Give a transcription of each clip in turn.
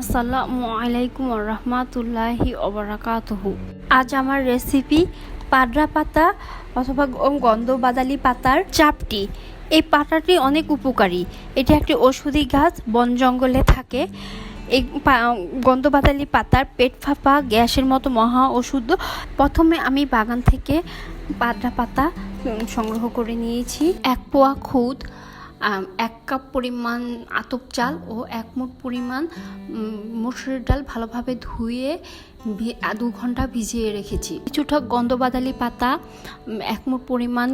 আসসালামু আলাইকুম রহমাতুল্লাহি ওবরাকাতুহু আজ আমার রেসিপি পাডরা পাতা অথবা গন্ধ বাদালি পাতার চাপটি। এই পাতাটি অনেক উপকারী। এটি একটি ওষুধি গাছ, বন জঙ্গলে থাকে। এই গন্ধবাদালি পাতার পেট ফাঁপা, গ্যাসের মতো মহা ওষুধ। প্রথমে আমি বাগান থেকে পাডরা পাতা সংগ্রহ করে নিয়েছি। এক পোয়া খুদ এক কাপ পরিমাণ আতপ চাল ও এক মুঠ পরিমাণ মসুরের ডাল ভালোভাবে ধুয়ে দু ঘণ্টা ভিজিয়ে রেখেছি। কিছুটা গন্ধবাদালি পাতা এক মুঠ পরিমাণ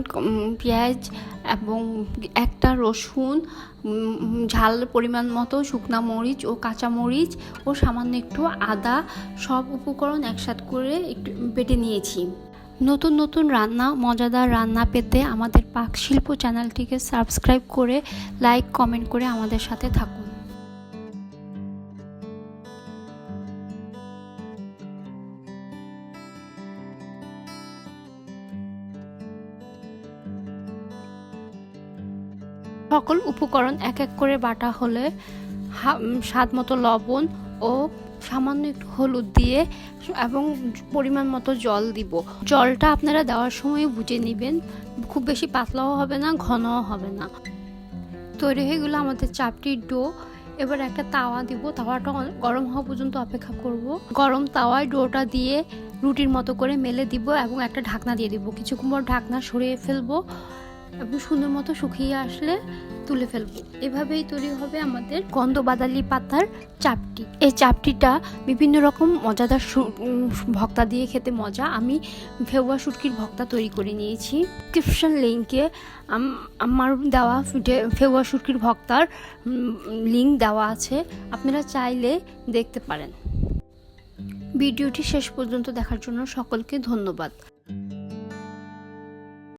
পেঁয়াজ এবং একটা রসুন ঝাল পরিমাণ মতো, শুকনা মরিচ ও কাঁচা মরিচ ও সামান্য একটু আদা, সব উপকরণ একসাথ করে একটু বেটে নিয়েছি। নতুন নতুন রান্না, মজাদার রান্না পেতে আমাদের পাক শিল্প চ্যানেলটিকে সাবস্ক্রাইব করে লাইক, কমেন্ট করে আমাদের সাথে থাকুন। সকল উপকরণ এক এক করে বাটা হলে স্বাদ মতো লবণ ও সামান্য একটু হলুদ দিয়ে এবং পরিমাণ মতো জল দিব। জলটা আপনারা দেওয়ার সময় বুঝে নেবেন। খুব বেশি পাতলাও হবে না, ঘনও হবে না। তৈরি হয়ে গেলো আমাদের চাপটির ডো। এবার একটা তাওয়া দিব। তাওয়াটা গরম হওয়া পর্যন্ত অপেক্ষা করব। গরম তাওয়ায় ডোটা দিয়ে রুটির মতো করে মেলে দিব এবং একটা ঢাকনা দিয়ে দিব। কিছুক্ষণ পর ঢাকনা সরিয়ে ফেলব। এবং সুন্দর মতো শুকিয়ে আসলে তুলে ফেলব। এভাবেই তৈরি হবে আমাদের গন্ধ বাদালি পাতার চাপটি। এই চাপটিটা বিভিন্ন রকম মজাদার ভক্তা দিয়ে খেতে মজা। আমি ফেওয়া শুটকির ভক্তা তৈরি করে নিয়েছি। ডিসক্রিপশন লিঙ্কে আমার দেওয়া ফে- ফেওয়া শুটকির ভক্তার লিঙ্ক দেওয়া আছে। আপনারা চাইলে দেখতে পারেন। ভিডিওটি শেষ পর্যন্ত দেখার জন্য সকলকে ধন্যবাদ।